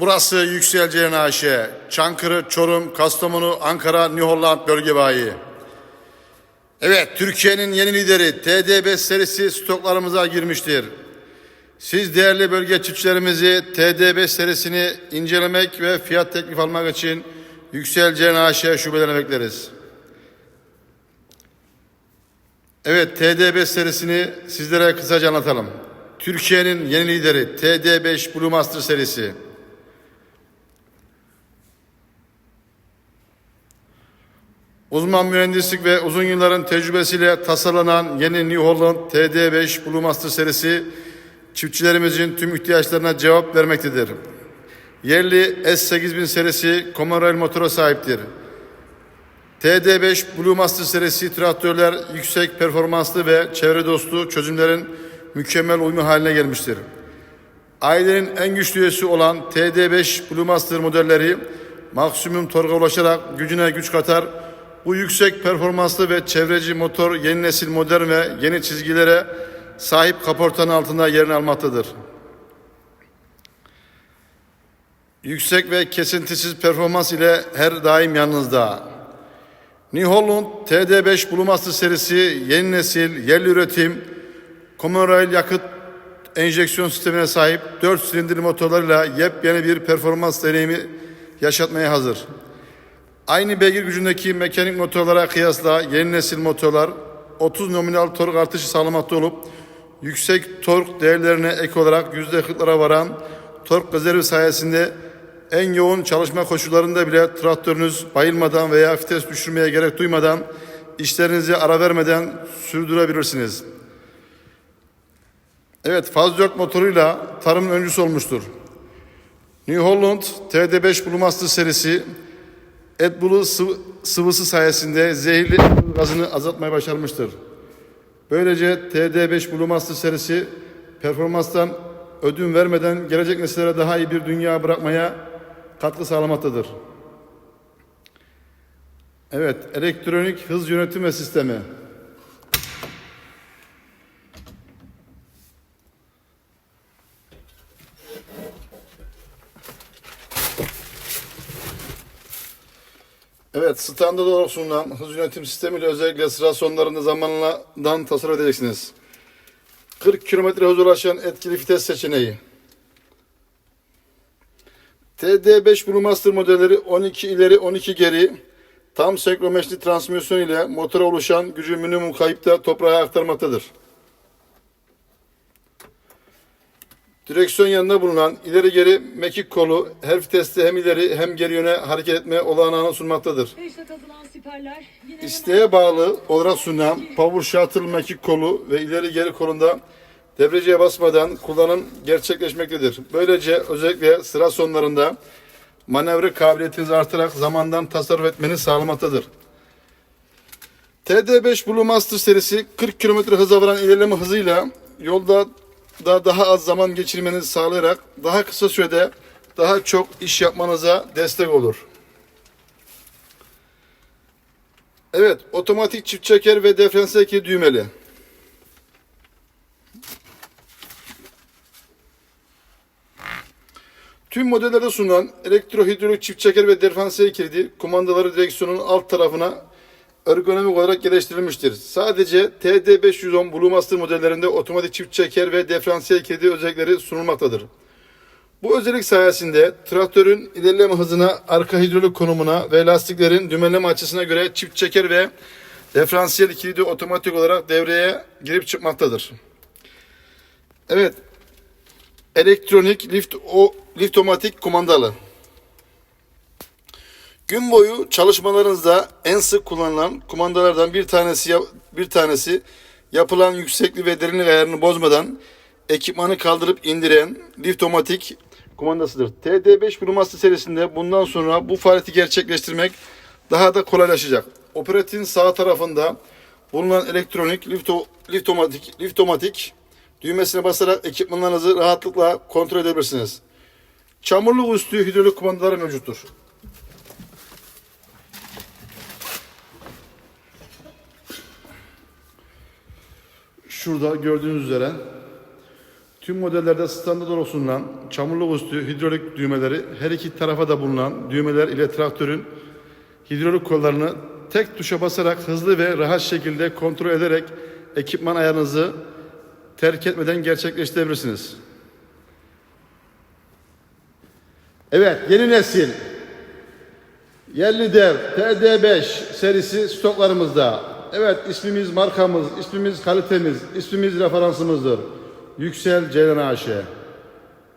Burası Yüksel Ceyhan AŞ. Çankırı, Çorum, Kastamonu, Ankara, New Holland bölge bayi. Evet, Türkiye'nin yeni lideri TD5 serisi stoklarımıza girmiştir. Siz değerli bölge çiftçilerimizi TD5 serisini incelemek ve fiyat teklif almak için Yüksel AŞ şubelerine bekleriz. Evet, TD5 serisini sizlere kısaca anlatalım. Türkiye'nin yeni lideri TD5 Blue Master serisi. Uzman mühendislik ve uzun yılların tecrübesiyle tasarlanan yeni New Holland TD5 Blue Master serisi çiftçilerimizin tüm ihtiyaçlarına cevap vermektedir. Yerli S8000 serisi Common Rail motora sahiptir. TD5 Blue Master serisi traktörler yüksek performanslı ve çevre dostu çözümlerin mükemmel uyumu haline gelmiştir. Ailenin en güçlü üyesi olan TD5 Blue Master modelleri maksimum torka ulaşarak gücüne güç katar. Bu yüksek performanslı ve çevreci motor yeni nesil modern ve yeni çizgilere sahip kaportanın altında yerini almaktadır. Yüksek ve kesintisiz performans ile her daim yanınızda. New Holland TD5 Blue Master serisi yeni nesil yerli üretim Common Rail yakıt enjeksiyon sistemine sahip 4 silindirli motorlarıyla yepyeni bir performans deneyimi yaşatmaya hazır. Aynı beygir gücündeki mekanik motorlara kıyasla yeni nesil motorlar 30 nominal tork artışı sağlamakta olup yüksek tork değerlerine ek olarak %40'lara varan tork rezervi sayesinde en yoğun çalışma koşullarında bile traktörünüz bayılmadan veya vites düşürmeye gerek duymadan işlerinizi ara vermeden sürdürebilirsiniz. Evet faz 4 motoruyla tarımın öncüsü olmuştur. New Holland TD5 Blue Master serisi AdBlue sıvı, sıvısı sayesinde zehirli gazını azaltmayı başarmıştır. Böylece TD5 Blue Master serisi performanstan ödün vermeden gelecek nesillere daha iyi bir dünya bırakmaya katkı sağlamaktadır. Evet, elektronik hız yönetim ve sistemi. Evet, standart olarak sunulan hız yönetim sistemiyle özellikle sıra sonlarında zamanladan tasarruf edeceksiniz. 40 km hız ulaşan etkili vites seçeneği. TD5 Blue Master modelleri 12 ileri 12 geri tam senkromeşli transmisyon ile motora oluşan gücü minimum kayıpta toprağa aktarmaktadır. Direksiyon yanında bulunan ileri geri mekik kolu her viteste hem ileri hem geri yöne hareket etme olanağını sunmaktadır. İsteğe bağlı olarak sunulan Power Shuttle mekik kolu ve ileri geri kolunda debriyajı basmadan kullanım gerçekleşmektedir. Böylece özellikle sıra sonlarında manevra kabiliyetinizi artırarak zamandan tasarruf etmeni sağlamaktadır. TD5 Blue Master serisi 40 km hıza varan ilerleme hızıyla yolda da daha az zaman geçirmenizi sağlayarak daha kısa sürede daha çok iş yapmanıza destek olur. Evet, otomatik çift çeker ve diferansiyel iki düğmeli. Tüm modellerde sunulan elektrohidrolik çift çeker ve diferansiyel kilidi kumandaları direksiyonun alt tarafına ergonomik olarak geliştirilmiştir. Sadece TD510 Blue Master modellerinde otomatik çift çeker ve diferansiyel kilidi özellikleri sunulmaktadır. Bu özellik sayesinde traktörün ilerleme hızına, arka hidrolik konumuna ve lastiklerin dümenleme açısına göre çift çeker ve diferansiyel kilidi otomatik olarak devreye girip çıkmaktadır. Evet, elektronik lift o liftomatik kumandalı. Gün boyu çalışmalarınızda en sık kullanılan kumandalardan bir tanesi bir tanesi yapılan yükseklik ve derinlik ayarını bozmadan ekipmanı kaldırıp indiren liftomatik kumandasıdır. TD5 Blue Master serisinde bundan sonra bu faaliyeti gerçekleştirmek daha da kolaylaşacak. Operatin sağ tarafında bulunan elektronik lifto, liftomatik, liftomatik düğmesine basarak ekipmanlarınızı rahatlıkla kontrol edebilirsiniz. Çamurluk üstü hidrolik kumandaları mevcuttur. Şurada gördüğünüz üzere Tüm modellerde standart olsundan çamurluk üstü hidrolik düğmeleri her iki tarafa da bulunan düğmeler ile traktörün hidrolik kollarını tek tuşa basarak hızlı ve rahat şekilde kontrol ederek ekipman ayarınızı terk etmeden gerçekleştirebilirsiniz. Evet, yeni nesil yerli dev TD5 serisi stoklarımızda. Evet, ismimiz, markamız, ismimiz, kalitemiz, ismimiz referansımızdır. Yüksel Ceylan AŞ.